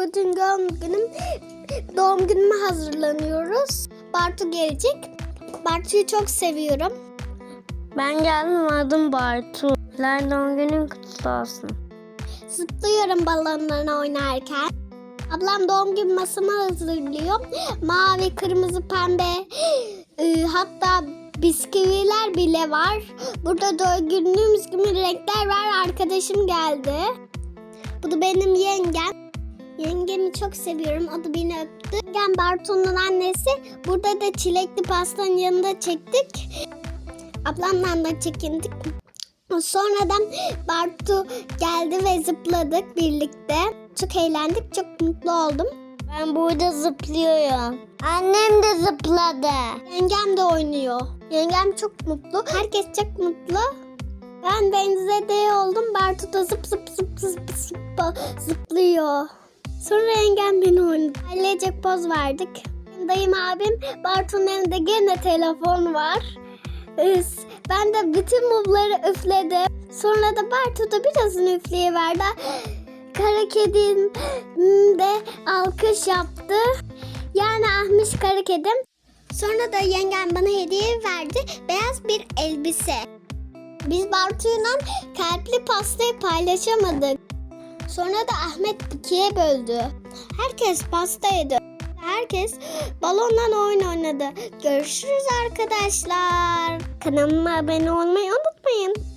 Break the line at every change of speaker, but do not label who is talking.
bugün doğum günüm. Doğum günüme hazırlanıyoruz. Bartu gelecek. Bartu'yu çok seviyorum.
Ben geldim adım Bartu. Ler doğum günün kutlu olsun.
Zıplıyorum balonlarına oynarken. Ablam doğum gün masamı hazırlıyor. Mavi, kırmızı, pembe. Ee, hatta bisküviler bile var. Burada da gördüğümüz gibi renkler var. Arkadaşım geldi. Bu da benim yengem. Yengemi çok seviyorum. O da beni öptü. Yengem Bartu'nun annesi. Burada da çilekli pastanın yanında çektik. Ablamla da çekindik. Sonradan Bartu geldi ve zıpladık birlikte. Çok eğlendik, çok mutlu oldum.
Ben burada zıplıyorum. Annem de zıpladı.
Yengem de oynuyor. Yengem çok mutlu. Herkes çok mutlu. Ben benzede oldum. Bartu da zıp zıp zıp zıp zıp zıplıyor. Sonra yengem beni oynadı. Ailecek poz verdik. Dayım abim Bartu'nun elinde gene telefon var. Ben de bütün mumları üfledim. Sonra da Bartu da birazını üfleyiverdi. Kara kedim de alkış yaptı. Yani ahmış kara kedim. Sonra da yengem bana hediye verdi. Beyaz bir elbise. Biz Bartu'yla kalpli pastayı paylaşamadık. Sonra da Ahmet ikiye böldü. Herkes pasta yedi. Herkes balonla oyun oynadı. Görüşürüz arkadaşlar. Kanalıma abone olmayı unutmayın.